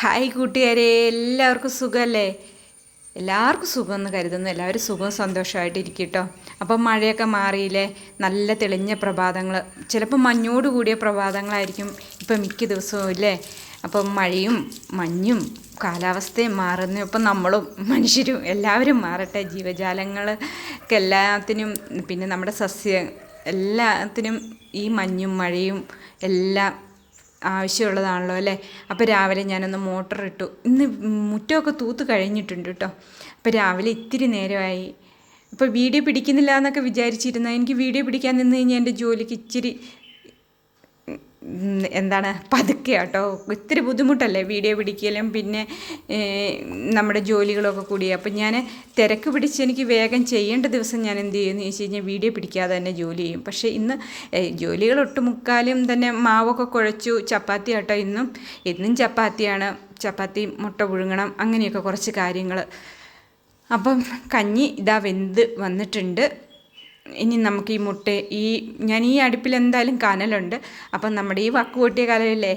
Hi കൂട്ടുകാരെ എല്ലാവർക്കും സുഖമല്ലേ എല്ലാവർക്കും സുഖമെന്ന് കരുതുന്നു. എല്ലാവരും സുഖവും സന്തോഷമായിട്ട് ഇരിക്കട്ടോ അപ്പം മഴയൊക്കെ മാറിയില്ലേ? നല്ല തെളിഞ്ഞ പ്രഭാതങ്ങൾ ചിലപ്പോൾ മഞ്ഞോട് കൂടിയ പ്രഭാതങ്ങളായിരിക്കും ഇപ്പം മിക്ക ദിവസവും ഇല്ലേ? അപ്പം മഴയും മഞ്ഞും കാലാവസ്ഥയും മാറുന്നു ഇപ്പം നമ്മളും മനുഷ്യരും എല്ലാവരും മാറട്ടെ. ജീവജാലങ്ങൾക്ക് എല്ലാത്തിനും പിന്നെ നമ്മുടെ സസ്യ എല്ലാത്തിനും ഈ മഞ്ഞും മഴയും എല്ലാം ആവശ്യമുള്ളതാണല്ലോ അല്ലേ? അപ്പോൾ രാവിലെ ഞാനൊന്ന് മോട്ടർ ഇട്ടു. ഇന്ന് മുറ്റമൊക്കെ തൂത്ത് കഴിഞ്ഞിട്ടുണ്ട് കേട്ടോ അപ്പോൾ രാവിലെ ഇത്തിരി നേരമായി. അപ്പോൾ വീഡിയോ പിടിക്കുന്നില്ല എന്നൊക്കെ വിചാരിച്ചിരുന്ന. എനിക്ക് വീഡിയോ പിടിക്കാൻ നിന്ന് കഴിഞ്ഞാൽ എന്റെ ജോലിക്ക് ഇച്ചിരി എന്താണ് പതുക്കെ കേട്ടോ ഇത്തിരി ബുദ്ധിമുട്ടല്ലേ വീഡിയോ പിടിക്കലും പിന്നെ നമ്മുടെ ജോലികളൊക്കെ കൂടി. അപ്പം ഞാൻ തിരക്ക് പിടിച്ച് എനിക്ക് വേഗം ചെയ്യേണ്ട ദിവസം ഞാൻ എന്ത് ചെയ്യുമെന്ന് ചോദിച്ചു കഴിഞ്ഞാൽ വീഡിയോ പിടിക്കാതെ തന്നെ ജോലി ചെയ്യും. പക്ഷേ ഇന്ന് ജോലികൾ ഒട്ടുമുക്കാലും തന്നെ മാവൊക്കെ കുഴച്ചു ചപ്പാത്തി കേട്ടോ ഇന്നും. ഇന്നും ചപ്പാത്തിയാണ്. ചപ്പാത്തി മുട്ട പുഴുങ്ങണം അങ്ങനെയൊക്കെ കുറച്ച് കാര്യങ്ങൾ അപ്പം കഞ്ഞി ഇതാ വെന്ത് വന്നിട്ടുണ്ട്. ഇനി നമുക്ക് ഈ മുട്ട ഈ ഞാൻ ഈ അടുപ്പിൽ എന്തായാലും കനലുണ്ട്. അപ്പം നമ്മുടെ ഈ വക്ക് പൊട്ടിയ കലയില്ലേ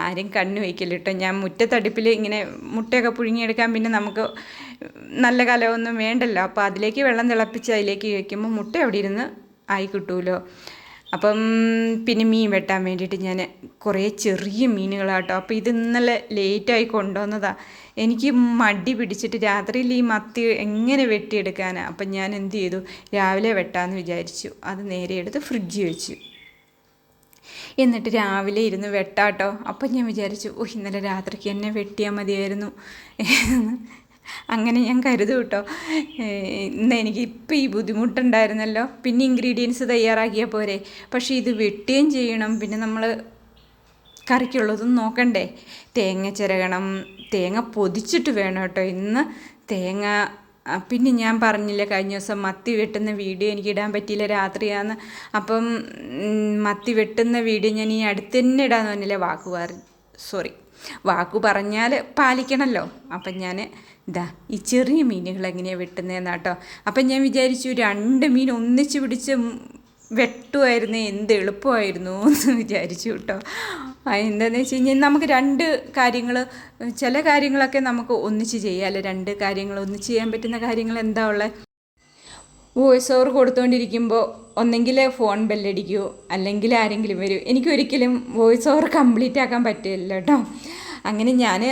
ആരും കണ്ണു വയ്ക്കില്ല കേട്ടോ ഞാൻ മുറ്റത്തടുപ്പിൽ ഇങ്ങനെ മുട്ടയൊക്കെ പുഴുങ്ങിയെടുക്കാൻ പിന്നെ നമുക്ക് നല്ല കലമൊന്നും വേണ്ടല്ലോ. അപ്പോൾ അതിലേക്ക് വെള്ളം തിളപ്പിച്ച് അതിലേക്ക് വയ്ക്കുമ്പോൾ മുട്ട അവിടെ ഇരുന്ന് ആയി കിട്ടുമല്ലോ അപ്പം പിന്നെ മീൻ വെട്ടാൻ വേണ്ടിയിട്ട് ഞാൻ കുറേ ചെറിയ മീനുകളാട്ടോ. അപ്പോൾ ഇത് ഇന്നലെ ലേറ്റായി കൊണ്ടുവന്നതാണ് എനിക്ക് മടി പിടിച്ചിട്ട് രാത്രിയിൽ ഈ മത്തി എങ്ങനെ വെട്ടിയെടുക്കാനാണ് അപ്പം ഞാൻ എന്ത് ചെയ്തു? രാവിലെ വെട്ടാമെന്ന് വിചാരിച്ചു. അത് നേരെ എടുത്ത് ഫ്രിഡ്ജിൽ വെച്ചു. എന്നിട്ട് രാവിലെ ഇരുന്ന് വെട്ടാട്ടോ. അപ്പം ഞാൻ വിചാരിച്ചു ഓ ഇന്നലെ രാത്രിക്ക് എന്നെ വെട്ടിയാൽ മതിയായിരുന്നു. അങ്ങനെ ഞാൻ കരുതും കേട്ടോ ഇന്ന് എനിക്ക് ഇപ്പം ഈ ബുദ്ധിമുട്ടുണ്ടായിരുന്നല്ലോ. പിന്നെ ഇൻഗ്രീഡിയൻസ് തയ്യാറാക്കിയാൽ പോരെ. പക്ഷേ ഇത് വെട്ടുകയും ചെയ്യണം. പിന്നെ നമ്മൾ കറിക്കുള്ളതും നോക്കണ്ടേ. തേങ്ങ ചിരകണം. തേങ്ങ പൊതിച്ചിട്ട് വേണം കേട്ടോ ഇന്ന് തേങ്ങ പിന്നെ ഞാൻ പറഞ്ഞില്ല കഴിഞ്ഞ ദിവസം മത്തി വെട്ടുന്ന വീഡിയോ എനിക്ക് ഇടാൻ പറ്റിയില്ല രാത്രിയാന്ന്. അപ്പം മത്തി വെട്ടുന്ന വീഡിയോ ഞാൻ ഈ അടുത്ത് തന്നെ ഇടാന്ന് പറഞ്ഞില്ല? വാക്കുവാറി സോറി. വാക്കു പറഞ്ഞാൽ പാലിക്കണമല്ലോ അപ്പം ഞാൻ ഇതാ ഈ ചെറിയ മീനുകൾ എങ്ങനെയാണ് വെട്ടുന്നതെന്നാട്ടോ അപ്പം ഞാൻ വിചാരിച്ചു രണ്ട് മീൻ ഒന്നിച്ച് പിടിച്ച് വെട്ടുമായിരുന്നു എന്ത് എളുപ്പമായിരുന്നു എന്ന് വിചാരിച്ചു കേട്ടോ എന്താണെന്ന് വെച്ച് കഴിഞ്ഞാൽ നമുക്ക് രണ്ട് കാര്യങ്ങൾ ചില കാര്യങ്ങളൊക്കെ നമുക്ക് ഒന്നിച്ച് ചെയ്യാമല്ലോ രണ്ട് കാര്യങ്ങൾ ഒന്നിച്ച് ചെയ്യാൻ പറ്റുന്ന കാര്യങ്ങൾ എന്താ ഉള്ളത്? വോയിസ് ഓവർ കൊടുത്തുകൊണ്ടിരിക്കുമ്പോൾ ഒന്നെങ്കിൽ ഫോൺ ബെല്ലടിക്കൂ അല്ലെങ്കിൽ ആരെങ്കിലും വരൂ. എനിക്കൊരിക്കലും വോയിസ് ഓവർ കംപ്ലീറ്റ് ആക്കാൻ പറ്റില്ല കേട്ടോ അങ്ങനെ ഞാൻ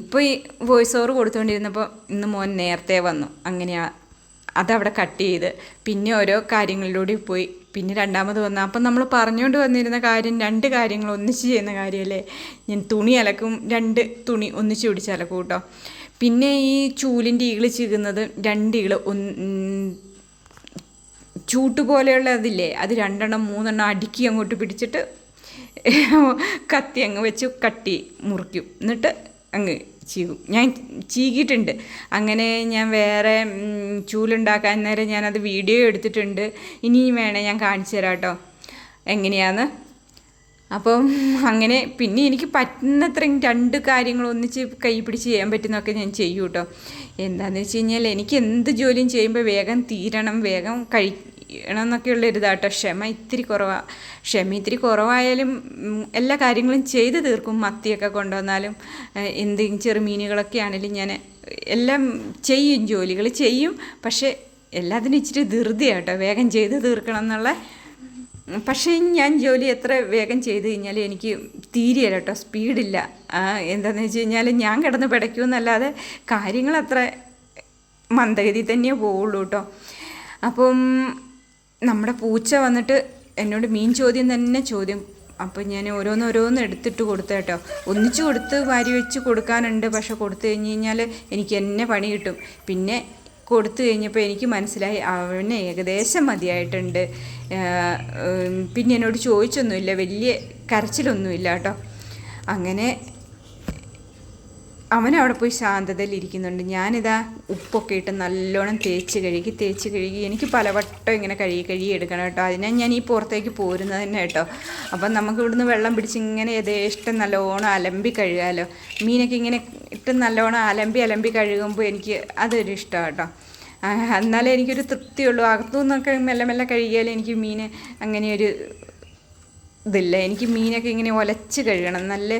ഇപ്പോൾ ഈ വോയിസ് ഓവർ കൊടുത്തുകൊണ്ടിരുന്നപ്പോൾ ഇന്ന് മോൻ നേരത്തെ വന്നു. അങ്ങനെയാ അതവിടെ കട്ട് ചെയ്ത്. പിന്നെ ഓരോ കാര്യങ്ങളിലൂടെ പോയി. പിന്നെ രണ്ടാമത് വന്നു. അപ്പം നമ്മൾ പറഞ്ഞുകൊണ്ട് വന്നിരുന്ന കാര്യം രണ്ട് കാര്യങ്ങൾ ഒന്നിച്ച് ചെയ്യുന്ന കാര്യമല്ലേ ഞാൻ തുണി അലക്കും രണ്ട് തുണി ഒന്നിച്ച് പിടിച്ച് അലക്കും കേട്ടോ പിന്നെ ഈ ചൂലിന്റെ ഈകിൾ ചീകുന്നത് രണ്ട് ഒന്ന് ചൂട്ട് പോലെയുള്ള അതില്ലേ? അത് രണ്ടെണ്ണം മൂന്നെണ്ണം അടുക്കി അങ്ങോട്ട് പിടിച്ചിട്ട് കത്തി അങ്ങ് വെച്ച് കട്ടി മുറിക്കും. എന്നിട്ട് അങ്ങ് ചീകും. ഞാൻ ചീകിയിട്ടുണ്ട്. അങ്ങനെ ഞാൻ വേറെ ചൂലുണ്ടാക്കാൻ നേരം ഞാനത് വീഡിയോ എടുത്തിട്ടുണ്ട്. ഇനിയും വേണേ ഞാൻ കാണിച്ചു തരാം കേട്ടോ. എങ്ങനെയാന്ന്? അപ്പം അങ്ങനെ പിന്നെ എനിക്ക് പറ്റുന്നത്രയും രണ്ട് കാര്യങ്ങൾ ഒന്നിച്ച് കൈ പിടിച്ച് ചെയ്യാൻ പറ്റുന്നൊക്കെ ഞാൻ ചെയ്യും കേട്ടോ എന്താണെന്ന് വെച്ച് കഴിഞ്ഞാൽ എനിക്ക് എന്ത് ജോലിയും ചെയ്യുമ്പോൾ വേഗം തീരണം വേഗം കഴിക്കണം എന്നൊക്കെയുള്ള ഒരു ഇതാട്ടോ ക്ഷമ ഇത്തിരി കുറവാണ് ക്ഷമ ഇത്തിരി കുറവായാലും എല്ലാ കാര്യങ്ങളും ചെയ്ത് തീർക്കും. മത്തിയൊക്കെ കൊണ്ടുവന്നാലും എന്തെങ്കിലും ചെറുമീനുകളൊക്കെ ആണെങ്കിലും ഞാൻ എല്ലാം ചെയ്യും ജോലികൾ ചെയ്യും. പക്ഷേ എല്ലാത്തിനും ഇച്ചിരി ധൃതിയാട്ടോ. വേഗം ചെയ്ത് തീർക്കണം എന്നുള്ള. പക്ഷേ ഞാൻ ജോലി എത്ര വേഗം ചെയ്ത് കഴിഞ്ഞാൽ എനിക്ക് തീരെയല്ല കേട്ടോ സ്പീഡില്ല എന്താണെന്ന് വെച്ച് കഴിഞ്ഞാൽ ഞാൻ കിടന്ന് പിടയ്ക്കുമെന്നല്ലാതെ കാര്യങ്ങൾ അത്ര മന്ദഗതി തന്നെ പോവുള്ളൂ കേട്ടോ അപ്പം നമ്മുടെ പൂച്ച വന്നിട്ട് എന്നോട് മീൻ ചോദ്യം തന്നെ ചോദ്യം. അപ്പം ഞാൻ ഓരോന്ന് ഓരോന്ന് എടുത്തിട്ട് കൊടുത്തു കേട്ടോ. ഒന്നിച്ച് കൊടുത്ത് വാരി വെച്ച് കൊടുക്കാനുണ്ട്. പക്ഷെ കൊടുത്തു കഴിഞ്ഞ് കഴിഞ്ഞാൽ എനിക്ക് എന്നെ പണി കിട്ടും. പിന്നെ കൊടുത്തു കഴിഞ്ഞപ്പോൾ എനിക്ക് മനസ്സിലായി അവന് ഏകദേശം മതിയായിട്ടുണ്ട്. പിന്നെ എന്നോട് ചോദിച്ചൊന്നുമില്ല. വലിയ കരച്ചിലൊന്നുമില്ല കേട്ടോ. അങ്ങനെ അവൻ അവിടെ പോയി ശാന്തതയിൽ ഇരിക്കുന്നുണ്ട് ഞാനിതാ ഉപ്പൊക്കെ ഇട്ട് നല്ലോണം തേച്ച് കഴുകി തേച്ച് കഴുകി എനിക്ക് പലവട്ടം ഇങ്ങനെ കഴുകി കഴുകി എടുക്കണം കേട്ടോ. അതിനാ ഞാൻ ഈ പുറത്തേക്ക് പോരുന്നത് തന്നെ കേട്ടോ. അപ്പം നമുക്ക് ഇവിടുന്ന് വെള്ളം പിടിച്ച് ഇങ്ങനെ യഥേഷ്ടം നല്ലോണം അലമ്പി കഴുകാമല്ലോ മീനൊക്കെ ഇങ്ങനെ ഇട്ട് നല്ലോണം അലമ്പി അലമ്പി കഴുകുമ്പോൾ എനിക്ക് അതൊരു ഇഷ്ടമാണ് കേട്ടോ. എന്നാലേ എനിക്കൊരു തൃപ്തിയുള്ളൂ. അകത്തുനിന്നൊക്കെ മെല്ലെ മെല്ലെ കഴുകിയാലേ എനിക്ക് മീൻ അങ്ങനെയൊരു ഇതില്ല. എനിക്ക് മീനൊക്കെ ഇങ്ങനെ ഒലച്ച് കഴുകണം. നല്ല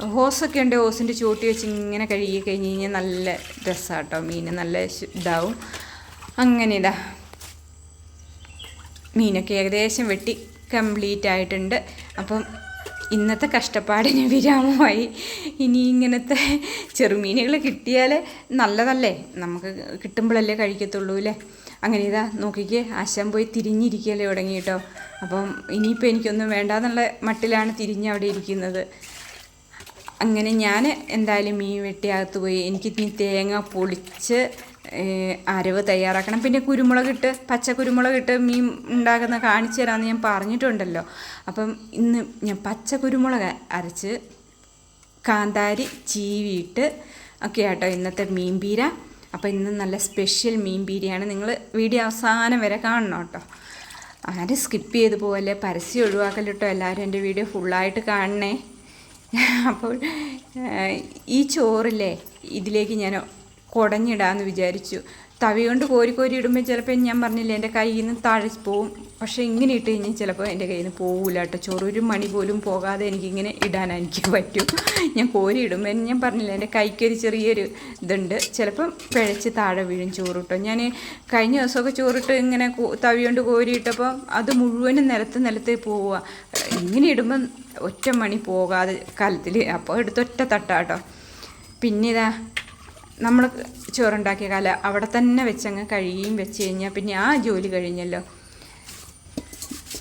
ഹോസൊക്കെ ഉണ്ട് ഹോസിന്റെ ചൂട്ടി വെച്ച് ഇങ്ങനെ കഴുകി കഴിഞ്ഞ് കഴിഞ്ഞാൽ നല്ല രസമാണ് കേട്ടോ മീൻ നല്ല ഇതാവും. അങ്ങനെ ഇതാ. മീനൊക്കെ ഏകദേശം വെട്ടി കംപ്ലീറ്റ് ആയിട്ടുണ്ട്. അപ്പം ഇന്നത്തെ കഷ്ടപ്പാടിന് വിരാമമായി. ഇനി ഇങ്ങനത്തെ ചെറുമീനുകൾ കിട്ടിയാൽ നല്ലതല്ലേ? നമുക്ക് കിട്ടുമ്പോഴല്ലേ കഴിക്കത്തുള്ളൂ അല്ലേ? അങ്ങനെ ഇതാ നോക്കിക്കേ ആശാൻ പോയി തിരിഞ്ഞിരിക്കുകയല്ലേ തുടങ്ങി കേട്ടോ അപ്പം ഇനിയിപ്പോൾ എനിക്കൊന്നും വേണ്ടാന്നുള്ള മട്ടിലാണ് തിരിഞ്ഞ് അവിടെ ഇരിക്കുന്നത്. അങ്ങനെ ഞാൻ എന്തായാലും മീൻ വെട്ടിയകത്ത് പോയി എനിക്ക് ഇനി തേങ്ങ പൊളിച്ച് അരവ് തയ്യാറാക്കണം. പിന്നെ കുരുമുളക് ഇട്ട് പച്ച കുരുമുളക് ഇട്ട് മീൻ ഉണ്ടാക്കുന്ന കാണിച്ചു തരാമെന്ന് ഞാൻ പറഞ്ഞിട്ടുണ്ടല്ലോ. അപ്പം ഇന്ന് ഞാൻ പച്ച കുരുമുളക് അരച്ച് കാന്താരി ചീവിയിട്ട് ഒക്കെ ആട്ടോ ഇന്നത്തെ മീൻ പീര. അപ്പോൾ ഇന്ന് നല്ല സ്പെഷ്യൽ മീൻ പീരയാണ്. നിങ്ങൾ വീഡിയോ അവസാനം വരെ കാണണം കേട്ടോ. ആരും സ്കിപ്പ് ചെയ്ത് പോകല്ലേ പരസ്യം ഒഴിവാക്കലിട്ടോ എല്ലാവരും എന്റെ വീഡിയോ ഫുള്ളായിട്ട് കാണണേ. അപ്പോൾ ഈ ചോറില്ലേ ഇതിലേക്ക് ഞാൻ കുടഞ്ഞിടാമെന്ന് വിചാരിച്ചു. തവി കൊണ്ട് കോരി കോരി ഇടുമ്പോൾ ചിലപ്പോൾ ഞാൻ പറഞ്ഞില്ലേ എന്റെ കയ്യിൽ നിന്ന് താഴെ പോവും. പക്ഷേ ഇങ്ങനെ ഇട്ട് കഴിഞ്ഞാൽ ചിലപ്പോൾ എന്റെ കയ്യിൽ നിന്ന് പോവില്ല കേട്ടോ. ചെറിയൊരു മണി പോലും പോകാതെ എനിക്കിങ്ങനെ ഇടാൻ എനിക്ക് പറ്റും. ഞാൻ കോരി ഇടുമ്പോൾ ഞാൻ പറഞ്ഞില്ല എന്റെ കൈക്കൊരു ചെറിയൊരു ഇതുണ്ട്. ചിലപ്പം പിഴച്ച് താഴെ വീഴും ചോറിട്ടോ. ഞാൻ കഴിഞ്ഞ ദിവസമൊക്കെ ചോറിട്ട് ഇങ്ങനെ തവി കൊണ്ട് കോരി ഇട്ടപ്പോൾ അത് മുഴുവനും നിലത്ത് നിലത്ത് പോവുക. ഇങ്ങനെ ഇടുമ്പം ഒറ്റ മണി പോകാതെ കാലത്തിൽ അപ്പോൾ എടുത്തൊറ്റ തട്ടാട്ടോ. പിന്നെ ഇതാ നമ്മൾ ചോറുണ്ടാക്കിയ കാലം അവിടെ തന്നെ വെച്ചങ്ങ് കഴുകിയും വെച്ച് കഴിഞ്ഞാൽ പിന്നെ ആ ജോലി കഴിഞ്ഞല്ലോ.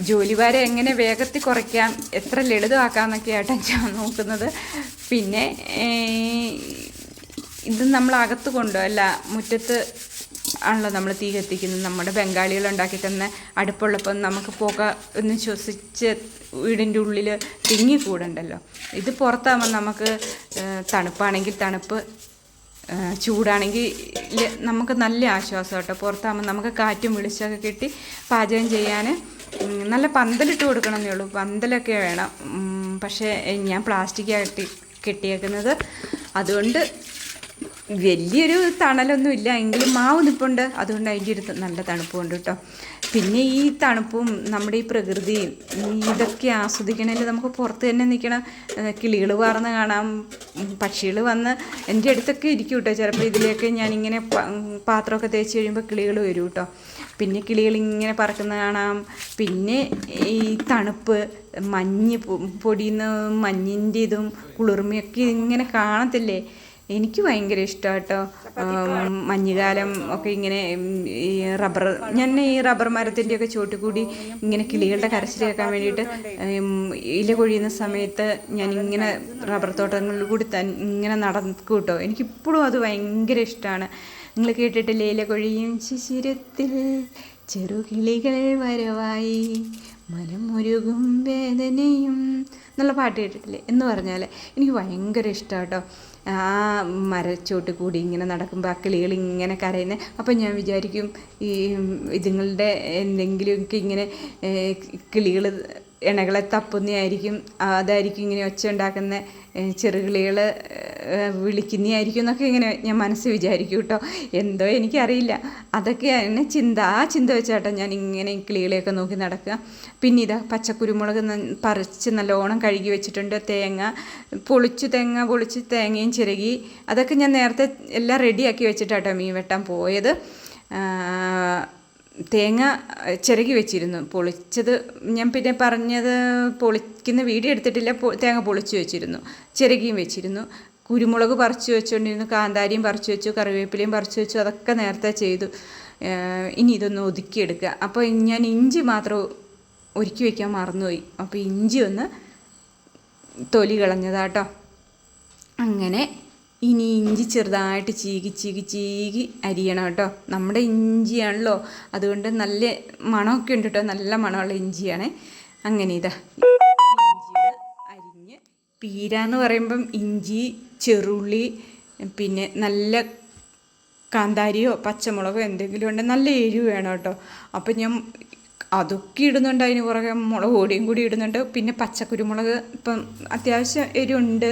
ജോലിഭാരം എങ്ങനെ വേഗത്തിൽ കുറയ്ക്കാം എത്ര ലളിതമാക്കാമെന്നൊക്കെ ആയിട്ട് ഞാൻ നോക്കുന്നത്. പിന്നെ ഇത് നമ്മൾ അകത്ത് കൊണ്ടുപോകല്ല മുറ്റത്ത് ആണല്ലോ നമ്മൾ തീ കത്തിക്കുന്നത്. നമ്മുടെ ബംഗാളികൾ ഉണ്ടാക്കി തന്ന അടുപ്പുള്ളപ്പം നമുക്ക് പുക ഒന്ന് ശ്വസിച്ച് വീടിന്റെ ഉള്ളിൽ തിങ്ങിക്കൂടണ്ടല്ലോ ഇത് പുറത്താകുമ്പോൾ നമുക്ക് തണുപ്പാണെങ്കിൽ തണുപ്പ് ചൂടാണെങ്കിൽ നമുക്ക് നല്ല ആശ്വാസം കേട്ടോ. പുറത്താകുമ്പോൾ നമുക്ക് കാറ്റും വെളിച്ചമൊക്കെ കിട്ടി പാചകം ചെയ്യാൻ നല്ല പന്തലിട്ട് കൊടുക്കണമെന്നേ ഉള്ളൂ. പന്തലൊക്കെ വേണം. പക്ഷേ ഞാൻ പ്ലാസ്റ്റിക് ആയിട്ട് കെട്ടിയേക്കുന്നത്. അതുകൊണ്ട് വലിയൊരു തണലൊന്നുമില്ല. എങ്കിലും മാവ് നിൽപ്പുണ്ട് അതുകൊണ്ട് അതിന്റെ ഒരു നല്ല തണുപ്പുണ്ട് കേട്ടോ. പിന്നെ ഈ തണുപ്പും നമ്മുടെ ഈ പ്രകൃതിയും ഇതൊക്കെ ആസ്വദിക്കണമെങ്കിൽ നമുക്ക് പുറത്ത് തന്നെ നിൽക്കണം കിളികൾ പറന്ന് കാണാം പക്ഷികൾ വന്ന് എന്റെ അടുത്തൊക്കെ ഇരിക്കും കേട്ടോ ചിലപ്പോൾ ഇതിലേക്ക് ഞാനിങ്ങനെ പാത്രമൊക്കെ തേച്ച് കഴിയുമ്പോൾ കിളികൾ വരും കേട്ടോ പിന്നെ കിളികൾ ഇങ്ങനെ പറക്കുന്ന കാണാം. പിന്നെ ഈ തണുപ്പ് മഞ്ഞ് പൊടിയുന്ന മഞ്ഞിന്റെ ഇതും കുളിർമയൊക്കെ ഇങ്ങനെ കാണത്തില്ലേ? എനിക്ക് ഭയങ്കര ഇഷ്ടമാണ് കേട്ടോ മഞ്ഞുകാലം ഒക്കെ ഇങ്ങനെ ഈ റബ്ബർ ഞാൻ ഈ റബ്ബർ മരത്തിന്റെയൊക്കെ ഒക്കെ കൂടി ഇങ്ങനെ കിളികളുടെ കരച്ചിൽ കേൾക്കാൻ വേണ്ടിയിട്ട് ഇല കൊഴിയുന്ന സമയത്ത് ഞാൻ ഇങ്ങനെ റബ്ബർ തോട്ടങ്ങളിൽ കൂടി തൻ ഇങ്ങനെ നടക്കും കേട്ടോ. എനിക്കിപ്പോഴും അത് ഭയങ്കര ഇഷ്ടമാണ് നിങ്ങൾ കേട്ടിട്ടില്ലേ ഇല കൊഴിയും ശിശിരത്തിൽ ചെറുകിളികൾ വരവായി മനമൊരുകും വേദനയും എന്നുള്ള പാട്ട് കേട്ടിട്ടില്ലേ? എന്ന് പറഞ്ഞാൽ എനിക്ക് ഭയങ്കര ഇഷ്ടമാണ് കേട്ടോ ആ മരച്ചോട്ട് കൂടി ഇങ്ങനെ നടക്കുമ്പോൾ ആ കിളികൾ ഇങ്ങനെ കരയുന്നത് അപ്പം ഞാൻ വിചാരിക്കും ഈ ഇതുങ്ങളുടെ എന്തെങ്കിലുമൊക്കെ ഇങ്ങനെ കിളികൾ ഇണകളെ തപ്പുന്നതായിരിക്കും അതായിരിക്കും ഇങ്ങനെ ഒച്ച ഉണ്ടാക്കുന്ന ചെറുകിളികൾ വിളിക്കുന്നതായിരിക്കും എന്നൊക്കെ ഇങ്ങനെ ഞാൻ മനസ്സ് വിചാരിക്കും കേട്ടോ. എന്തോ എനിക്കറിയില്ല. അതൊക്കെയാണ് ചിന്ത ആ ചിന്ത വെച്ചാട്ടോ ഞാൻ ഇങ്ങനെ കിളികളെയൊക്കെ നോക്കി നടക്കുക. പിന്നെ ഇതാ പച്ചക്കുരുമുളക് പറിച്ച് നല്ലോണം കഴുകി വെച്ചിട്ടുണ്ട്. തേങ്ങ പൊളിച്ച് തേങ്ങ പൊളിച്ച് തേങ്ങയും ചിരകി അതൊക്കെ ഞാൻ നേരത്തെ എല്ലാം റെഡിയാക്കി വെച്ചിട്ടാട്ടോ മീൻ വെട്ടാൻ പോയത്. തേങ്ങ ചിരകി വെച്ചിരുന്നു. പൊളിച്ചത് ഞാൻ പിന്നെ പറഞ്ഞത് പൊളിക്കുന്ന വീഡിയോ എടുത്തിട്ടില്ല തേങ്ങ പൊളിച്ച് വെച്ചിരുന്നു. ചിരകിയും വെച്ചിരുന്നു. കുരുമുളക് പറിച്ചു വെച്ചുകൊണ്ടിരുന്നു കാന്താരിയും പറിച്ചു വെച്ചു കറിവേപ്പിലയും പറിച്ചു വെച്ചു അതൊക്കെ നേരത്തെ ചെയ്തു. ഇനി ഇതൊന്ന് ഒതുക്കിയെടുക്കുക അപ്പോൾ ഞാൻ ഇഞ്ചി മാത്രം ഒരുക്കി വയ്ക്കാൻ മറന്നുപോയി. അപ്പോൾ ഇഞ്ചി ഒന്ന് തൊലി കളഞ്ഞതാട്ടോ. അങ്ങനെ ഇനി ഇഞ്ചി ചെറുതായിട്ട് ചീകി ചീകി ചീകി അരിയണം കേട്ടോ. നമ്മുടെ ഇഞ്ചിയാണല്ലോ. അതുകൊണ്ട് നല്ല മണമൊക്കെ ഉണ്ട് കേട്ടോ. നല്ല മണമുള്ള ഇഞ്ചിയാണ്. അങ്ങനെ ഇതാ. അരിഞ്ഞ് പീര എന്ന് പറയുമ്പം ഇഞ്ചി ചെറുള്ളി പിന്നെ നല്ല കാന്താരിയോ പച്ചമുളകോ എന്തെങ്കിലും ഉണ്ടെങ്കിൽ നല്ല എരിവ് വേണം കേട്ടോ. അപ്പം ഞാൻ അതൊക്കെ ഇടുന്നുണ്ട് അതിന് പുറകെ. മുളക് പൊടിയും കൂടി ഇടുന്നുണ്ട്. പിന്നെ പച്ചക്കുരുമുളക് ഇപ്പം അത്യാവശ്യം എരിവുണ്ട്.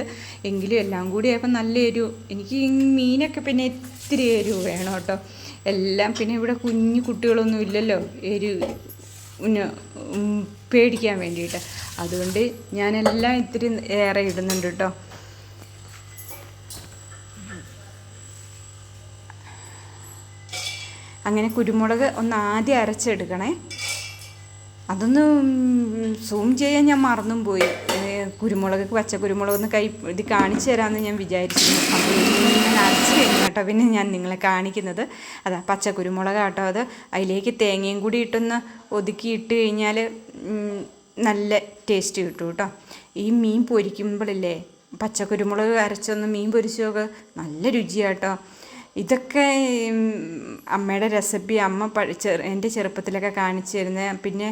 എങ്കിലും എല്ലാം കൂടി ആയപ്പോൾ നല്ല എരിവ്. എനിക്ക് മീനൊക്കെ പിന്നെ ഇത്തിരി എരിവ് വേണം കേട്ടോ. എല്ലാം പിന്നെ ഇവിടെ കുഞ്ഞു കുട്ടികളൊന്നും ഇല്ലല്ലോ. എരിവ് പേടിക്കാൻ വേണ്ടിയിട്ട്. അതുകൊണ്ട് ഞാനെല്ലാം ഇത്തിരി ഏറെ ഇടുന്നുണ്ട് കേട്ടോ. അങ്ങനെ കുരുമുളക് ഒന്ന് ആദ്യം അരച്ചെടുക്കണേ. അതൊന്ന് സൂം ചെയ്യാൻ ഞാൻ മറന്നും പോയി. കുരുമുളക് പച്ച കുരുമുളക് ഒന്ന് കൈ ഇത് കാണിച്ചു തരാമെന്ന് ഞാൻ വിചാരിച്ചിരുന്നു. അപ്പോൾ ഞാൻ അരച്ച് കഴിഞ്ഞു കേട്ടോ. പിന്നെ ഞാൻ നിങ്ങളെ കാണിക്കുന്നത്. അതാ പച്ച കുരുമുളക് കേട്ടോ അത്. അതിലേക്ക് തേങ്ങയും കൂടി ഇട്ടൊന്ന് ഒതുക്കി ഇട്ട് കഴിഞ്ഞാൽ നല്ല ടേസ്റ്റ് കിട്ടും കേട്ടോ. ഈ മീൻ പൊരിക്കുമ്പോഴില്ലേ പച്ച കുരുമുളക് അരച്ചൊന്ന് മീൻ പൊരിച്ചൊക്കെ നല്ല രുചിയാട്ടോ ഇതൊക്കെ അമ്മയുടെ റെസിപ്പി അമ്മ പഠിച്ച എന്റെ ചെറുപ്പത്തിലൊക്കെ കാണിച്ചു തരുന്ന പിന്നെ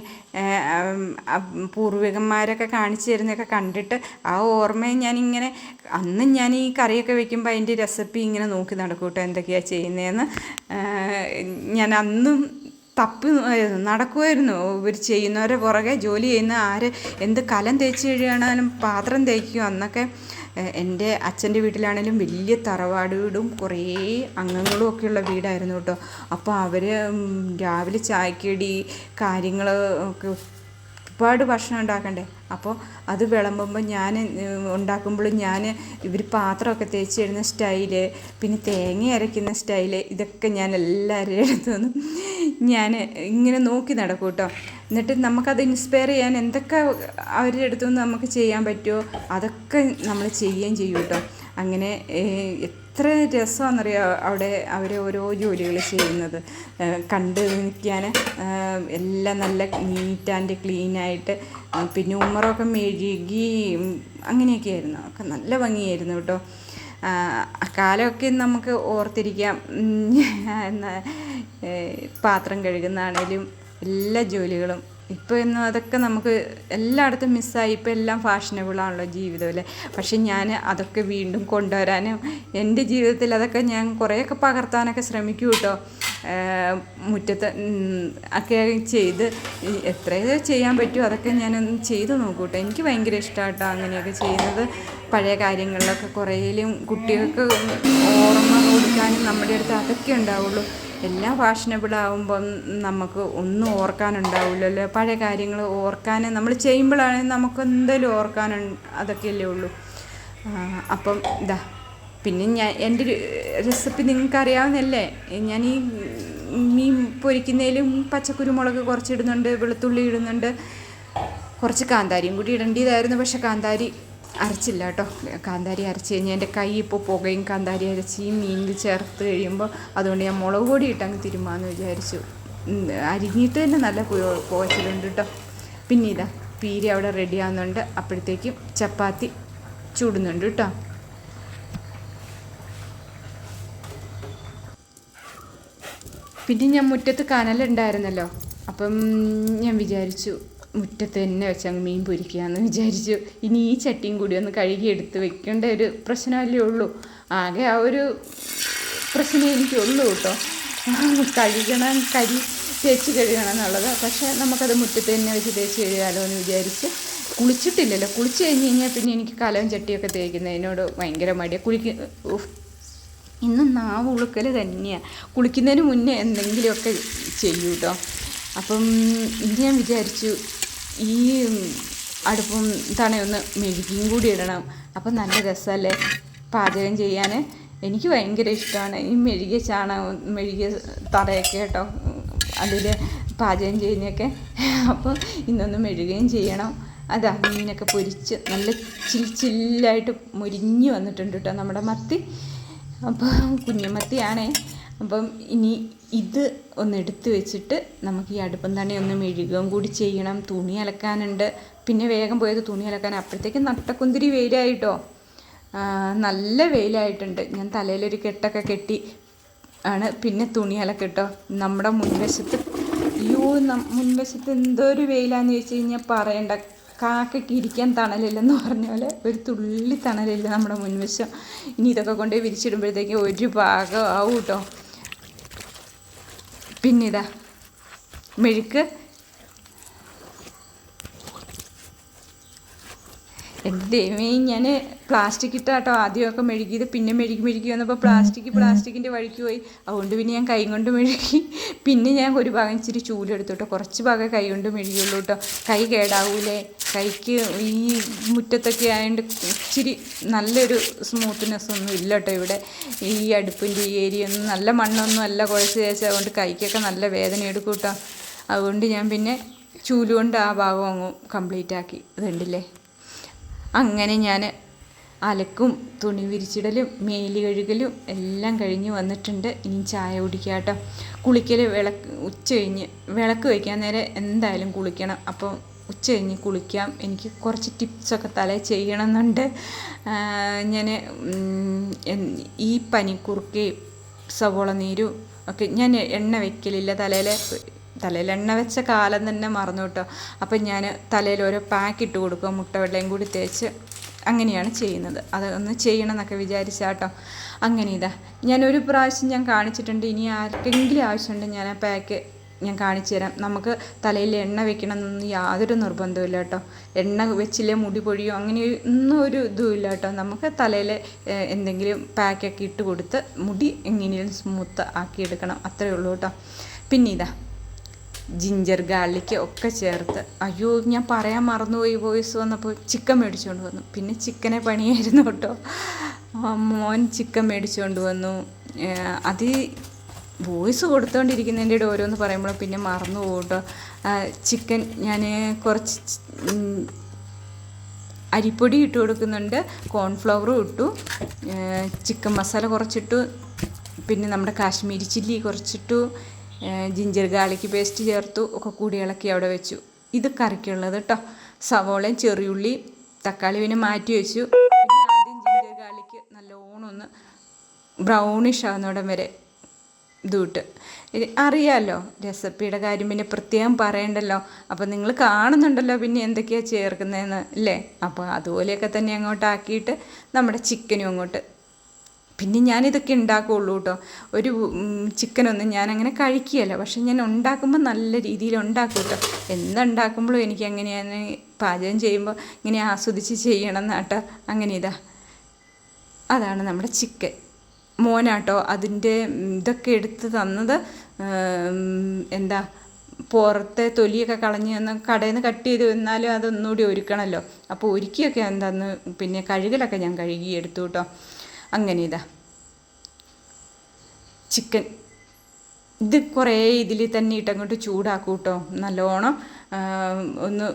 പൂർവികന്മാരൊക്കെ കാണിച്ചു തരുന്നതൊക്കെ കണ്ടിട്ട് ആ ഓർമ്മയെ ഞാനിങ്ങനെ അന്നും ഞാൻ ഈ കറിയൊക്കെ വെക്കുമ്പോൾ അതിന്റെ റെസിപ്പി ഇങ്ങനെ നോക്കി നടക്കും കേട്ടോ എന്തൊക്കെയാണ് ചെയ്യുന്നതെന്ന് ഞാൻ അന്നും തപ്പി നടക്കുമായിരുന്നു ഇവർ ചെയ്യുന്നവരെ പുറകെ ജോലി ചെയ്യുന്ന ആര് എന്ത് കലം തേച്ച് കഴിയുകയാണെങ്കിലും പാത്രം തേക്കും അന്നൊക്കെ എന്റെ അച്ഛന്റെ വീട്ടിലാണെങ്കിലും വലിയ തറവാട് വീടും കുറേ അംഗങ്ങളും ഒക്കെയുള്ള വീടായിരുന്നു കേട്ടോ. അപ്പോൾ അവർ രാവിലെ ചായക്കടി കാര്യങ്ങൾ ഒക്കെ ഒരുപാട് ഭക്ഷണം ഉണ്ടാക്കണ്ടേ? അപ്പോൾ അത് വിളമ്പുമ്പോൾ ഞാൻ ഉണ്ടാക്കുമ്പോൾ ഞാൻ ഇവർ പാത്രമൊക്കെ തേച്ച് തരുന്ന സ്റ്റൈൽ പിന്നെ തേങ്ങ അരയ്ക്കുന്ന സ്റ്റൈൽ ഇതൊക്കെ ഞാൻ എല്ലാവരുടെ അടുത്തു നിന്നും ഞാൻ ഇങ്ങനെ നോക്കി നടക്കും കേട്ടോ എന്നിട്ട് നമുക്കത് ഇൻസ്പയർ ചെയ്യാൻ എന്തൊക്കെ അവരുടെ അടുത്തുനിന്ന് നമുക്ക് ചെയ്യാൻ പറ്റുമോ അതൊക്കെ നമ്മൾ ചെയ്യുകയും ചെയ്യും കേട്ടോ അങ്ങനെ എത്ര രസമാണെന്നറിയോ അവിടെ അവർ ഓരോ ജോലികൾ ചെയ്യുന്നത്. കണ്ട് നിൽക്കാൻ എല്ലാം നല്ല നീറ്റ് ആൻഡ് ക്ലീനായിട്ട് പിന്നെ ഉമ്മറൊക്കെ മെഴുകി അങ്ങനെയൊക്കെ ആയിരുന്നു. ഒക്കെ നല്ല ഭംഗിയായിരുന്നു കേട്ടോ. കാലമൊക്കെ നമുക്ക് ഓർത്തിരിക്കാം. പാത്രം കഴുകുന്നതാണേലും എല്ലാ ജോലികളും. ഇപ്പോൾ ഇന്ന് അതൊക്കെ നമുക്ക് എല്ലായിടത്തും മിസ്സായി ഇപ്പോൾ എല്ലാം ഫാഷനബിളാണല്ലോ ജീവിതം അല്ലേ? പക്ഷെ ഞാൻ അതൊക്കെ വീണ്ടും കൊണ്ടുവരാനും എന്റെ ജീവിതത്തിൽ അതൊക്കെ ഞാൻ കുറേയൊക്കെ പകർത്താനൊക്കെ ശ്രമിക്കും കേട്ടോ മുറ്റത്ത് ഒക്കെ ചെയ്ത് എത്രയോ എത്ര ചെയ്യാൻ പറ്റുമോ അതൊക്കെ ഞാൻ ചെയ്ത് നോക്കൂട്ടോ എനിക്ക് ഭയങ്കര ഇഷ്ടമായിട്ടോ അങ്ങനെയൊക്കെ ചെയ്യുന്നത്. പഴയ കാര്യങ്ങളിലൊക്കെ കുറേയിലും കുട്ടികൾക്ക് ഓർമ്മ കൊടുക്കാനും നമ്മുടെ അടുത്ത് അതൊക്കെ ഉണ്ടാവുള്ളൂ. എല്ലാം ഫാഷനബിൾ ആകുമ്പം നമുക്ക് ഒന്നും ഓർക്കാനുണ്ടാവില്ലല്ലോ പഴയ കാര്യങ്ങൾ ഓർക്കാൻ നമ്മൾ ചെയ്യുമ്പോഴാണെങ്കിൽ നമുക്ക് എന്തെങ്കിലും ഓർക്കാൻ അതൊക്കെയല്ലേ ഉള്ളൂ. അപ്പം ഇതാ പിന്നെ ഞാൻ എന്റെ റെസിപ്പി നിങ്ങൾക്ക് അറിയാവുന്നല്ലേ ഞാൻ ഈ മീൻ പൊരിക്കുന്നതിലും പച്ചക്കുരുമുളക് കുറച്ചിടുന്നുണ്ട് വെളുത്തുള്ളി ഇടുന്നുണ്ട്. കുറച്ച് കാന്താരിയും കൂടി ഇടേണ്ടതായിരുന്നു. പക്ഷെ കാന്താരി അരച്ചില്ല കേട്ടോ. കാന്താരി അരച്ച് കഴിഞ്ഞാൽ എന്റെ കൈ ഇപ്പോൾ പുകയും കാന്താരി അരച്ച് ഈ മീനിൽ ചേർത്ത് കഴിയുമ്പോൾ അതുകൊണ്ട് ഞാൻ മുളക് പൊടി ഇട്ടങ്ങ് തിരുമാന്ന് വിചാരിച്ചു. അരിഞ്ഞിട്ട് തന്നെ നല്ല പോച്ചിലുണ്ട് കേട്ടോ. പിന്നെ ഇതാ പീരി അവിടെ റെഡി ആവുന്നുണ്ട്. അപ്പോഴത്തേക്കും ചപ്പാത്തി ചൂടുന്നുണ്ട് കേട്ടോ. പിന്നെ ഞാൻ മുറ്റത്ത് കനലുണ്ടായിരുന്നല്ലോ. അപ്പം ഞാൻ വിചാരിച്ചു മുറ്റത്ത് തന്നെ വെച്ചങ്ങ് മീൻ പൊരിക്കാമെന്ന് വിചാരിച്ചു. ഇനി ഈ ചട്ടിയും കൂടി ഒന്ന് കഴുകി എടുത്ത് വെക്കേണ്ട ഒരു പ്രശ്നമല്ലേ ഉള്ളൂ. ആകെ ആ ഒരു പ്രശ്നം എനിക്കുള്ളൂ കേട്ടോ. കഴുകണം കരി തേച്ച് കഴുകണം എന്നുള്ളത്. പക്ഷേ നമുക്കത് മുറ്റത്ത് തന്നെ വെച്ച് തേച്ച് കഴുകാലോ എന്ന് വിചാരിച്ച് കുളിച്ചിട്ടില്ലല്ലോ. കുളിച്ച് കഴിഞ്ഞ് കഴിഞ്ഞാൽ പിന്നെ എനിക്ക് കലവും ചട്ടിയൊക്കെ തേക്കുന്നതിനോട് ഭയങ്കര മടിയാണ് കുളിക്ക ഇന്ന് നാവ് ഉളുക്കൽ തന്നെയാണ് കുളിക്കുന്നതിന് മുന്നേ എന്തെങ്കിലുമൊക്കെ ചെയ്യൂ കേട്ടോ. അപ്പം ഇനി ഞാൻ വിചാരിച്ചു ഈ അടുപ്പും തണയൊന്ന് മെഴുകിയും കൂടി ഇടണം. അപ്പം നല്ല രസമല്ലേ? പാചകം ചെയ്യാൻ. എനിക്ക് ഭയങ്കര ഇഷ്ടമാണ്. ഈ മെഴുകിയ ചാണകം മെഴുകിയ തറയൊക്കെ കേട്ടോ അതിൽ പാചകം ചെയ്യുന്നതൊക്കെ. അപ്പോൾ ഇന്നൊന്ന് മെഴുകുകയും ചെയ്യണം. അതാ മീനൊക്കെ പൊരിച്ച് നല്ല ചിൽ ചില്ലായിട്ട് മുരിഞ്ഞ് വന്നിട്ടുണ്ട് കേട്ടോ നമ്മുടെ മത്തി. അപ്പോൾ കുഞ്ഞുമത്തിയാണേ. അപ്പം ഇനി ഇത് ഒന്ന് എടുത്ത് വെച്ചിട്ട് നമുക്ക് ഈ അടുപ്പം തന്നെ ഒന്ന് മെഴുകുകയും കൂടി ചെയ്യണം. തുണി അലക്കാനുണ്ട്. പിന്നെ വേഗം പോയത് തുണി അലക്കാൻ. അപ്പോഴത്തേക്കും നട്ടക്കുന്തിരി വെയിലായിട്ടോ? നല്ല വെയിലായിട്ടുണ്ട്. ഞാൻ തലയിലൊരു കെട്ടൊക്കെ കെട്ടി ആണ് പിന്നെ തുണി അലക്കിട്ടോ. നമ്മുടെ മുൻവശത്ത് അയ്യോ മുൻവശത്ത് എന്തോ ഒരു വെയിലാന്ന് ചോദിച്ചു കഴിഞ്ഞാൽ പറയണ്ട. കാക്കയ്ക്ക് ഇരിക്കാൻ തണലില്ലെന്ന് പറഞ്ഞ പോലെ ഒരു തുള്ളി തണലില്ല നമ്മുടെ മുൻവശം. ഇനി ഇതൊക്കെ കൊണ്ടുപോയി വിരിച്ചിടുമ്പോഴത്തേക്ക് ഒരു ഭാഗം ആവും കേട്ടോ പിന്നെ ഇതാ മെഴുക്ക് എന്റെ ഞാൻ പ്ലാസ്റ്റിക് ഇട്ടാട്ടോ ആദ്യമൊക്കെ മെഴുകിയത്. പിന്നെ മെഴുകി മെഴുകി വന്നപ്പോൾ പ്ലാസ്റ്റിക് പ്ലാസ്റ്റിക്കിന്റെ വഴിക്ക് പോയി. അതുകൊണ്ട് പിന്നെ ഞാൻ കൈ കൊണ്ട് മെഴുകി. പിന്നെ ഞാൻ ഒരു ഭാഗം ഇച്ചിരി ചൂലെടുത്തു കേട്ടോ കുറച്ച് ഭാഗം കൈ കൊണ്ട് മെഴുകിയുള്ളൂ കേട്ടോ കൈ കേടാവൂലേ? കൈക്ക് ഈ മുറ്റത്തൊക്കെ ആയതുകൊണ്ട് ഇച്ചിരി നല്ലൊരു സ്മൂത്ത്നെസ് ഒന്നും ഇല്ല കേട്ടോ ഇവിടെ. ഈ അടുപ്പിന്റെ ഈ ഏരിയ ഒന്നും നല്ല മണ്ണൊന്നും അല്ല കുഴച്ച് തേച്ചത് അതുകൊണ്ട് കൈക്കൊക്കെ നല്ല വേദന എടുക്കും കേട്ടോ അതുകൊണ്ട് ഞാൻ പിന്നെ ചൂലുകൊണ്ട് ആ ഭാഗം അങ്ങ് കംപ്ലീറ്റ് ആക്കി. അതുണ്ടല്ലേ അങ്ങനെ ഞാൻ അലക്കും തുണി വിരിച്ചിടലും മേലി കഴുകലും എല്ലാം കഴിഞ്ഞ് വന്നിട്ടുണ്ട്. ഇനി ചായ കുടിക്കുക കേട്ടോ. കുളിക്കൽ വിളക്ക് ഉച്ച കഴിഞ്ഞ് വിളക്ക് വയ്ക്കാൻ നേരെ എന്തായാലും കുളിക്കണം. അപ്പോൾ ഉച്ച കഴിഞ്ഞ് കുളിക്കാം. എനിക്ക് കുറച്ച് ടിപ്സൊക്കെ തല ചെയ്യണമെന്നുണ്ട്. ഞാൻ ഈ പനിക്കുറുക്കയും സവോള നീരും ഒക്കെ ഞാൻ എണ്ണ വെക്കലില്ല. തലയിൽ തലയിൽ എണ്ണ വെച്ച കാലം തന്നെ മറന്നു കേട്ടോ. അപ്പം ഞാൻ തലയിൽ ഓരോ പാക്ക് ഇട്ട് കൊടുക്കുക മുട്ട വെള്ളയും കൂടി തേച്ച് അങ്ങനെയാണ് ചെയ്യുന്നത്. അത് ഒന്ന് ചെയ്യണം എന്നൊക്കെ വിചാരിച്ചാട്ടോ അങ്ങനെ ഇതാ. ഞാൻ ഒരു പ്രാവശ്യം ഞാൻ കാണിച്ചിട്ടുണ്ട്. ഇനി ആർക്കെങ്കിലും ആവശ്യമുണ്ട് ഞാൻ ആ പാക്ക് ഞാൻ കാണിച്ചു തരാം. നമുക്ക് തലയിൽ എണ്ണ വെക്കണം എന്നൊന്നും യാതൊരു നിർബന്ധമില്ല കേട്ടോ. എണ്ണ വെച്ചില്ലേ മുടി പൊഴിയോ അങ്ങനെ ഒന്നും ഒരു ഇതുമില്ല കേട്ടോ. നമുക്ക് തലയിൽ എന്തെങ്കിലും പാക്കൊക്കെ ഇട്ട് കൊടുത്ത് മുടി എങ്ങനെയും സ്മൂത്ത് ആക്കിയെടുക്കണം അത്രയേ ഉള്ളൂ കേട്ടോ. പിന്നെ ഇതാ. ജിഞ്ചർ ഗാർലിക് ഒക്കെ ചേർത്ത്. അയ്യോ ഞാൻ പറയാൻ മറന്നുപോയി വോയിസ് വന്നപ്പോൾ ചിക്കൻ മേടിച്ചുകൊണ്ട് വന്നു. പിന്നെ ചിക്കനെ പണിയായിരുന്നു കേട്ടോ. മോൻ ചിക്കൻ മേടിച്ചുകൊണ്ട് വന്നു. അത് വോയിസ് കൊടുത്തുകൊണ്ടിരിക്കുന്നതിന്റെ ഓരോന്ന് പറയുമ്പോൾ പിന്നെ മറന്നു പോകട്ടോ കേട്ടോ. ചിക്കൻ ഞാൻ കുറച്ച് അരിപ്പൊടി ഇട്ട് കൊടുക്കുന്നുണ്ട്. കോൺഫ്ലവറും ഇട്ടു. ചിക്കൻ മസാല കുറച്ചിട്ടു. പിന്നെ നമ്മുടെ കാശ്മീരി ചില്ലി കുറച്ചിട്ടു. ജിഞ്ചർ ഗാർലിക് പേസ്റ്റ് ചേർത്തു ഒക്കെ കൂടി ഇളക്കി അവിടെ വെച്ചു. ഇത് കറിക്കുള്ളത് കേട്ടോ സവോളയും ചെറിയുള്ളി തക്കാളി പിന്നെ മാറ്റി വെച്ചു. ആദ്യം ജിഞ്ചർ ഗാർലിക് നല്ലോണം ഒന്ന് ബ്രൗണിഷ് ആകുന്നിടം വരെ ഇതുവിട്ട് അറിയാമല്ലോ രസപ്പിയുടെ കാര്യം പിന്നെ പ്രത്യേകം പറയണ്ടല്ലോ. അപ്പോൾ നിങ്ങൾ കാണുന്നുണ്ടല്ലോ പിന്നെ എന്തൊക്കെയാണ് ചേർക്കുന്നതെന്ന് അല്ലേ അപ്പോൾ അതുപോലെയൊക്കെ തന്നെ അങ്ങോട്ട് ആക്കിയിട്ട് നമ്മുടെ ചിക്കനും അങ്ങോട്ട് പിന്നെ ഞാനിതൊക്കെ ഉണ്ടാക്കുകയുള്ളൂ കേട്ടോ. ഒരു ചിക്കനൊന്നും ഞാനങ്ങനെ കഴിക്കുകയല്ല. പക്ഷെ ഞാൻ ഉണ്ടാക്കുമ്പോൾ നല്ല രീതിയിൽ ഉണ്ടാക്കും കേട്ടോ. എന്തുണ്ടാക്കുമ്പോഴും എനിക്ക് അങ്ങനെയാണ് പാചകം ചെയ്യുമ്പോൾ ഇങ്ങനെ ആസ്വദിച്ച് ചെയ്യണം എന്നാട്ടോ. അങ്ങനെ ഇതാ. അതാണ് നമ്മുടെ ചിക്കൻ. മോനാട്ടോ അതിന്റെ ഇതൊക്കെ എടുത്ത് തന്നത് എന്താ പുറത്തെ തൊലിയൊക്കെ കളഞ്ഞ് ഒന്ന് കടയിൽ നിന്ന് കട്ട് ചെയ്ത് വന്നാലും അതൊന്നുകൂടി ഒരുക്കണമല്ലോ. അപ്പോൾ ഒരുക്കിയൊക്കെ എന്താന്ന് പിന്നെ കഴുകലൊക്കെ ഞാൻ കഴുകി എടുത്തു കേട്ടോ. അങ്ങനെ ഇതാ ചിക്കൻ. ഇത് കുറേ ഇതിൽ തന്നെ ഇട്ടങ്ങോട്ട് ചൂടാക്കും കേട്ടോ. നല്ലോണം ഒന്ന്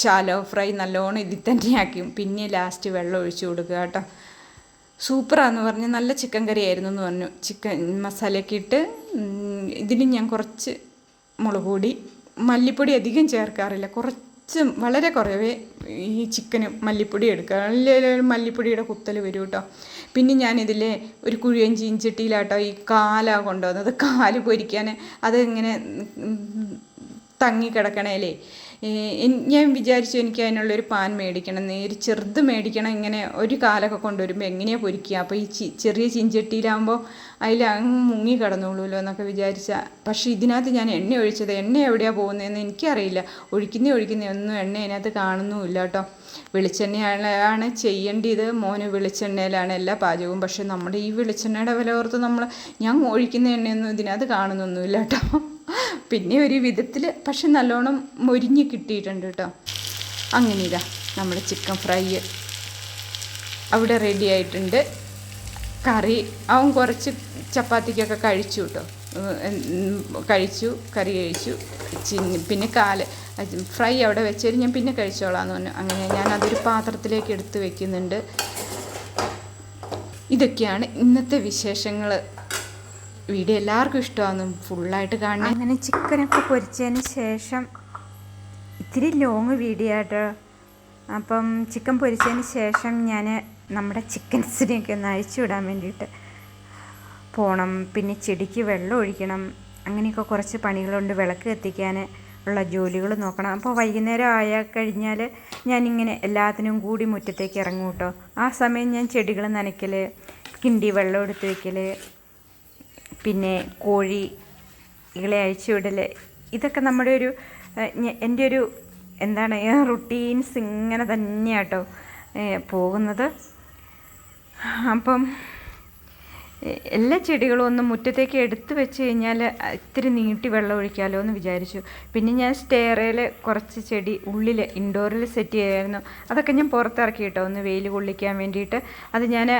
ഷാലോ ഫ്രൈ നല്ലോണം ഇതിൽ തന്നെ ആക്കും. പിന്നെ ലാസ്റ്റ് വെള്ളം ഒഴിച്ചു കൊടുക്കുക കേട്ടോ. സൂപ്പറാന്ന് പറഞ്ഞ് നല്ല ചിക്കൻ കറി ആയിരുന്നു എന്ന് പറഞ്ഞു. ചിക്കൻ മസാലയൊക്കെ ഇട്ട് ഇതിന് ഞാൻ കുറച്ച് മുളക് പൊടി മല്ലിപ്പൊടി അധികം ചേർക്കാറില്ല. കുറച്ച് കുറച്ച് വളരെ കുറവേ ഈ ചിക്കന് മല്ലിപ്പൊടി എടുക്കുക. അല്ലെങ്കിൽ മല്ലിപ്പൊടിയുടെ കുത്തൽ വരും കേട്ടോ പിന്നെ ഞാനിതിൽ ഒരു കുഴിയഞ്ചി ഇഞ്ചിട്ടിയിലാട്ടോ ഈ കാല കൊണ്ടുവന്നത്. കാൽ പൊരിക്കാൻ അതിങ്ങനെ തങ്ങി കിടക്കണേലേ ഞാൻ വിചാരിച്ചു എനിക്ക് അതിനുള്ളൊരു പാൻ മേടിക്കണം. നേരി ചെറുത് മേടിക്കണം. ഇങ്ങനെ ഒരു കാലൊക്കെ കൊണ്ടുവരുമ്പോൾ എങ്ങനെയാണ് പൊരിക്കുക അപ്പോൾ ഈ ചി ചെറിയ ചിഞ്ചട്ടിയിലാകുമ്പോൾ അതിൽ അങ്ങ് മുങ്ങി കിടന്നോളൂല്ലോ എന്നൊക്കെ വിചാരിച്ച. പക്ഷേ ഇതിനകത്ത് ഞാൻ എണ്ണ ഒഴിച്ചത്. എണ്ണ എവിടെയാണ് പോകുന്നതെന്ന് എനിക്കറിയില്ല. ഒഴിക്കുന്ന ഒഴിക്കുന്ന ഒന്നും എണ്ണ അതിനകത്ത് കാണുന്നുമില്ല കേട്ടോ. വെളിച്ചെണ്ണയാണ് ചെയ്യേണ്ടത്. മോന് വെളിച്ചെണ്ണയിലാണ് എല്ലാ പാചകവും. പക്ഷേ നമ്മുടെ ഈ വെളിച്ചെണ്ണയുടെ വില ഓർത്ത് നമ്മൾ ഞാൻ ഒഴിക്കുന്ന എണ്ണയൊന്നും ഇതിനകത്ത് കാണുന്നൊന്നുമില്ല കേട്ടോ. പിന്നെ ഒരു വിധത്തിൽ പക്ഷെ നല്ലോണം മൊരിഞ്ഞ് കിട്ടിയിട്ടുണ്ട് കേട്ടോ. അങ്ങനെ ഇതാ നമ്മുടെ ചിക്കൻ ഫ്രൈ അവിടെ റെഡി ആയിട്ടുണ്ട്. കറി അവൻ കുറച്ച് ചപ്പാത്തിക്കൊക്കെ കഴിച്ചു കേട്ടോ. കഴിച്ചു കറി കഴിച്ചു. പിന്നെ കാൽ ഫ്രൈ അവിടെ വെച്ചേര് ഞാൻ പിന്നെ കഴിച്ചോളാന്ന് പറഞ്ഞു. അങ്ങനെ ഞാൻ അതൊരു പാത്രത്തിലേക്ക് എടുത്ത് വെക്കുന്നുണ്ട്. ഇതൊക്കെയാണ് ഇന്നത്തെ വിശേഷങ്ങൾ വീഡിയോ എല്ലാവർക്കും ഇഷ്ടമാണ് ഫുള്ളായിട്ട് കാണണം. അങ്ങനെ ചിക്കനൊക്കെ പൊരിച്ചതിന് ശേഷം ഇത്തിരി ലോങ് വീഡിയോ ആട്ടോ. അപ്പം ചിക്കൻ പൊരിച്ചതിന് ശേഷം ഞാൻ നമ്മുടെ ചിക്കൻസിനെയൊക്കെ ഒന്ന് അഴിച്ചു വിടാൻ വേണ്ടിയിട്ട് പോകണം പിന്നെ ചെടിക്ക് വെള്ളം ഒഴിക്കണം. അങ്ങനെയൊക്കെ കുറച്ച് പണികളുണ്ട് വിളക്ക് കത്തിക്കാൻ ഉള്ള ജോലികൾ നോക്കണം. അപ്പോൾ വൈകുന്നേരം ആയ കഴിഞ്ഞാൽ ഞാനിങ്ങനെ എല്ലാത്തിനും കൂടി മുറ്റത്തേക്ക് ഇറങ്ങും കേട്ടോ. ആ സമയം ഞാൻ ചെടികൾ നനയ്ക്കൽ കിണ്ടി വെള്ളം എടുത്ത് വയ്ക്കൽ പിന്നെ കോഴി ഇകളെ അഴിച്ചുവിടൽ ഇതൊക്കെ നമ്മുടെ ഒരു എന്റെ ഒരു എന്താണ് റുട്ടീൻസ് ഇങ്ങനെ തന്നെയാട്ടോ പോകുന്നത്. അപ്പം എല്ലാ ചെടികളും ഒന്ന് മുറ്റത്തേക്ക് എടുത്തു വെച്ച് കഴിഞ്ഞാൽ ഇത്തിരി നീട്ടി വെള്ളം ഒഴിക്കാമല്ലോ എന്ന് വിചാരിച്ചു. പിന്നെ ഞാൻ സ്റ്റെയറയിൽ കുറച്ച് ചെടി ഉള്ളിൽ ഇൻഡോറിൽ സെറ്റ് ചെയ്യായിരുന്നു അതൊക്കെ ഞാൻ പുറത്തിറക്കി കേട്ടോ ഒന്ന് വെയിൽ കൊള്ളിക്കാൻ വേണ്ടിയിട്ട്. അത് ഞാൻ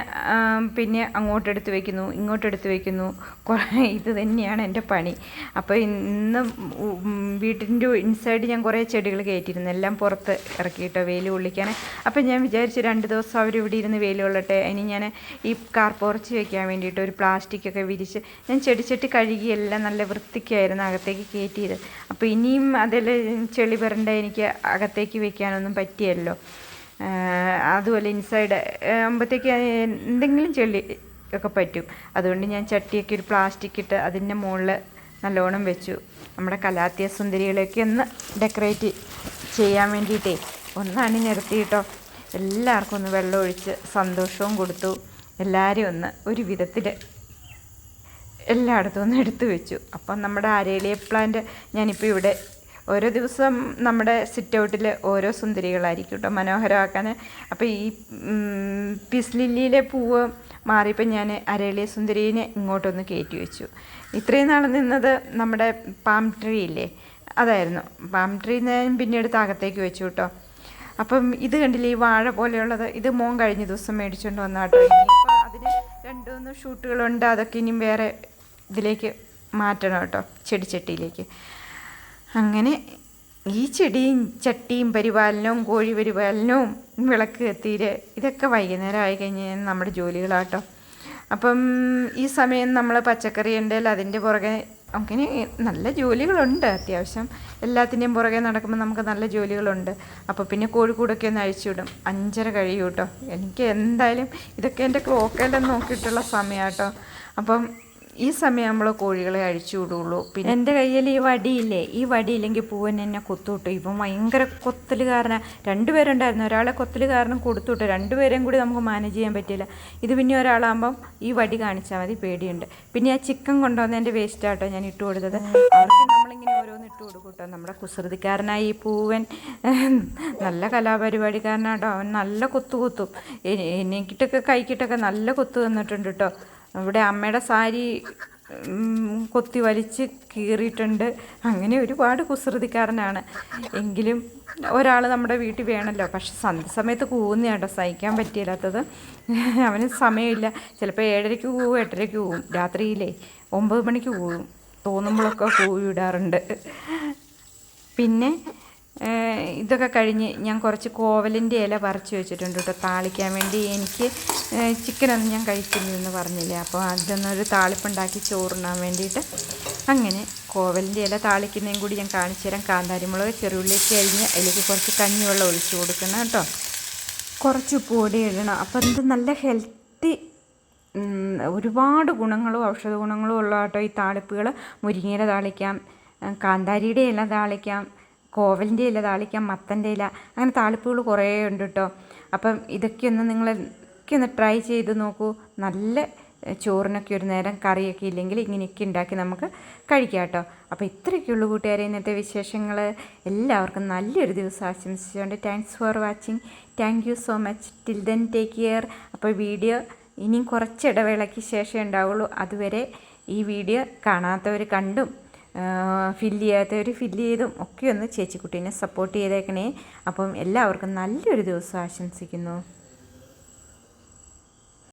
പിന്നെ അങ്ങോട്ടെടുത്ത് വയ്ക്കുന്നു ഇങ്ങോട്ടെടുത്ത് വയ്ക്കുന്നു കുറേ ഇത് തന്നെയാണ് എന്റെ പണി. അപ്പോൾ ഇന്ന് വീട്ടിന്റെ ഇൻസൈഡ് ഞാൻ കുറേ ചെടികൾ കയറ്റിയിരുന്നു. എല്ലാം പുറത്ത് ഇറക്കിയിട്ടോ വെയിൽ കൊള്ളിക്കാൻ അപ്പോൾ ഞാൻ വിചാരിച്ചു രണ്ട് ദിവസം അവരിവിടെ ഇരുന്ന് വെയിൽ കൊള്ളട്ടെ. ഇനി ഞാൻ ഈ കാർ പോർച്ച് വെക്കാൻ വേണ്ടിയിട്ട് ഒരു പ്ലാസ്റ്റിക്കൊക്കെ വിരിച്ച് ഞാൻ ചെടിച്ചട്ടി കഴുകിയെല്ലാം നല്ല വൃത്തിക്കായിരുന്നു അകത്തേക്ക് കയറ്റിയത്. അപ്പോൾ ഇനിയും അതിൽ ചെളി വരണ്ട എനിക്ക് അകത്തേക്ക് വെക്കാനൊന്നും പറ്റിയല്ലോ. അതുപോലെ ഇൻസൈഡ് ആകുമ്പോഴത്തേക്ക് എന്തെങ്കിലും ചെളി ഒക്കെ പറ്റും. അതുകൊണ്ട് ഞാൻ ചട്ടിയൊക്കെ ഒരു പ്ലാസ്റ്റിക് ഇട്ട് അതിന്റെ മുകളിൽ നല്ലോണം വെച്ചു. നമ്മുടെ കലാത്തിയ സുന്ദരികളെയൊക്കെ ഒന്ന് ഡെക്കറേറ്റ് ചെയ്യാൻ വേണ്ടിയിട്ടേ. ഒന്നാണ് നിർത്തിയിട്ടോ. എല്ലാവർക്കും ഒന്ന് വെള്ളം ഒഴിച്ച് സന്തോഷവും കൊടുത്തു. എല്ലാവരും ഒന്ന് ഒരു വിധത്തിൽ എല്ലായിടത്തും ഒന്ന് എടുത്തു വെച്ചു. അപ്പം നമ്മുടെ ആരേലിയ പ്ലാന്റ് ഞാനിപ്പോൾ ഇവിടെ ഓരോ ദിവസം നമ്മുടെ സിറ്റ് ഔട്ടിൽ ഓരോ സുന്ദരികളായിരിക്കും കേട്ടോ മനോഹരമാക്കാൻ. അപ്പോൾ ഈ പിസ്ലില്ലിയിലെ പീസ് ലില്ലിയിലെ പൂവ് മാറിയപ്പോൾ ഞാൻ അരളിയ സുന്ദരീനെ ഇങ്ങോട്ടൊന്ന് കയറ്റി വെച്ചു. ഇത്രയും നാൾ നിന്നത് നമ്മുടെ പാം ട്രീ ഇല്ലേ? അതായിരുന്നു. പാം ട്രീ ഞാൻ പിന്നീട് താകത്തേക്ക് വെച്ചു കേട്ടോ അപ്പം ഇത് കണ്ടില്ലേ ഈ വാഴ പോലെയുള്ളത്? ഇത് മോൻ കഴിഞ്ഞ ദിവസം മേടിച്ചുകൊണ്ട് വന്നാട്ടോ ഇനിയിപ്പോൾ അതിന് രണ്ട് മൂന്ന് ഷൂട്ടുകളുണ്ട്. അതൊക്കെ ഇനിയും വേറെ ഇതിലേക്ക് മാറ്റണം കേട്ടോ ചെടിച്ചട്ടിയിലേക്ക് അങ്ങനെ ഈ ചെടിയും ചട്ടിയും പരിപാലനവും കോഴി പരിപാലനവും വിളക്ക് തീരെ ഇതൊക്കെ വൈകുന്നേരം ആയി കഴിഞ്ഞാൽ നമ്മുടെ ജോലികളാട്ടോ അപ്പം ഈ സമയം നമ്മൾ പച്ചക്കറി ഉണ്ടെങ്കിൽ അതിന്റെ പുറകെ അങ്ങനെ നല്ല ജോലികളുണ്ട് അത്യാവശ്യം. എല്ലാത്തിന്റെയും പുറകെ നടക്കുമ്പോൾ നമുക്ക് നല്ല ജോലികളുണ്ട്. അപ്പോൾ പിന്നെ കോഴിക്കൂടൊക്കെ ഒന്ന് അഴിച്ചുവിടും അഞ്ചര കഴിയൂട്ടോ കേട്ടോ എനിക്ക് എന്തായാലും ഇതൊക്കെ എന്റെ ക്ലോക്കെല്ലാം നോക്കിയിട്ടുള്ള സമയമാട്ടോ അപ്പം ഈ സമയം നമ്മൾ കോഴികളെ അഴിച്ചു വിടുകയുള്ളൂ പിന്നെ എന്റെ കയ്യിൽ ഈ വടിയില്ലേ ഈ വടിയില്ലെങ്കിൽ പൂവൻ എന്നെ കൊത്തുവിട്ടു. ഇപ്പം ഭയങ്കര കൊത്തൽ കാരണം രണ്ടുപേരുണ്ടായിരുന്നു ഒരാളെ കൊത്തൽ കാരണം കൊടുത്തുവിട്ടു രണ്ടുപേരെയും കൂടി നമുക്ക് മാനേജ് ചെയ്യാൻ പറ്റില്ല ഇത് പിന്നെ ഒരാളാകുമ്പം ഈ വടി കാണിച്ചാൽ മതി. പേടിയുണ്ട്. പിന്നെ ആ ചിക്കൻ കൊണ്ടുവന്നതിന്റെ വേസ്റ്റ് ആട്ടോ ഞാൻ ഇട്ട് കൊടുത്തത്. അവർക്ക് നമ്മളിങ്ങനെ ഓരോന്ന് ഇട്ട് കൊടുക്കൂട്ടോ കേട്ടോ നമ്മുടെ കുസൃതിക്കാരനായി ഈ പൂവൻ നല്ല കലാപരിപാടിക്കാരനാട്ടോ അവൻ നല്ല കൊത്തു കൊത്തും. എനിക്കിട്ടൊക്കെ കൈക്കിട്ടൊക്കെ നല്ല കൊത്തു തന്നിട്ടുണ്ട് കേട്ടോ ഇവിടെ അമ്മയുടെ സാരി കൊത്തി വലിച്ച് കീറിയിട്ടുണ്ട്. അങ്ങനെ ഒരുപാട് കുസൃതിക്കാരനാണ്. എങ്കിലും ഒരാൾ നമ്മുടെ വീട്ടിൽ വേണമല്ലോ. പക്ഷെ സന്ധ്യ സമയത്ത് കൂവുന്ന കേട്ടോ. സഹിക്കാൻ പറ്റിയില്ലാത്തത്. അവന് സമയമില്ല. ചിലപ്പോൾ ഏഴരയ്ക്ക് കൂവും എട്ടരയ്ക്ക് കൂവും. രാത്രിയിലേ ഒമ്പത് മണിക്ക് കൂവും. തോന്നുമ്പോഴൊക്കെ കൂവി വിടാറുണ്ട്. പിന്നെ ഇതൊക്കെ കഴിഞ്ഞ് ഞാൻ കുറച്ച് കോവലിന്റെ ഇല പറിച്ച് വെച്ചിട്ടുണ്ട് കേട്ടോ. താളിക്കാൻ വേണ്ടി എനിക്ക് ചിക്കനൊന്നും ഞാൻ കഴിക്കുന്നില്ലെന്ന് പറഞ്ഞില്ലേ. അപ്പോൾ അതൊന്നൊരു താളിപ്പുണ്ടാക്കി ചോറുണ്ണാൻ വേണ്ടിയിട്ട് അങ്ങനെ കോവലിന്റെ ഇല താളിക്കുന്നതും കൂടി ഞാൻ കാണിച്ചു തരാം. കാന്താരിമുളക് ചെറുള്ളിയൊക്കെ അരിഞ്ഞ് അതിലേക്ക് കുറച്ച് കഞ്ഞിവെള്ളം ഒഴിച്ചു കൊടുക്കണം കേട്ടോ. കുറച്ച് പൊടി ഇടണം. അപ്പോൾ ഇത് നല്ല ഹെൽത്തി ഒരുപാട് ഗുണങ്ങളും ഔഷധ ഗുണങ്ങളും ഉള്ള കേട്ടോ ഈ താളിപ്പുകൾ. മുരിങ്ങയില താളിക്കാം കാന്താരിയുടെ ഇല താളിക്കാം കോവലിന്റെ ഇല താളിക്കാം മത്തന്റെ ഇല അങ്ങനെ താളിപ്പുകൾ കുറേ ഉണ്ട് കേട്ടോ അപ്പം ഇതൊക്കെ ഒന്ന് നിങ്ങൾ ഒക്കെ ഒന്ന് ട്രൈ ചെയ്ത് നോക്കൂ. നല്ല ചോറിനൊക്കെ ഒരു നേരം കറിയൊക്കെ ഇല്ലെങ്കിൽ ഇങ്ങനെയൊക്കെ ഉണ്ടാക്കി നമുക്ക് കഴിക്കാം കേട്ടോ അപ്പോൾ ഇത്രയൊക്കെയുള്ളൂ കൂട്ടുകാരെ ഇന്നത്തെ വിശേഷങ്ങൾ എല്ലാവർക്കും നല്ലൊരു ദിവസം ആശംസിച്ചുകൊണ്ട് thanks for watching thank you so much till then take care അപ്പോൾ വീഡിയോ ഇനിയും കുറച്ച് ഇടവേളയ്ക്ക് ശേഷമേ ഉണ്ടാവുള്ളൂ. അതുവരെ ഈ വീഡിയോ കാണാത്തവർ കണ്ടും ഫില്ല് ചെയ്യാത്തവർ ഫില്ല് ചെയ്തും ഒക്കെ ഒന്ന് ചേച്ചിക്കുട്ടീനെ സപ്പോർട്ട് ചെയ്തേക്കണേ. അപ്പം എല്ലാവർക്കും നല്ലൊരു ദിവസം ആശംസിക്കുന്നു.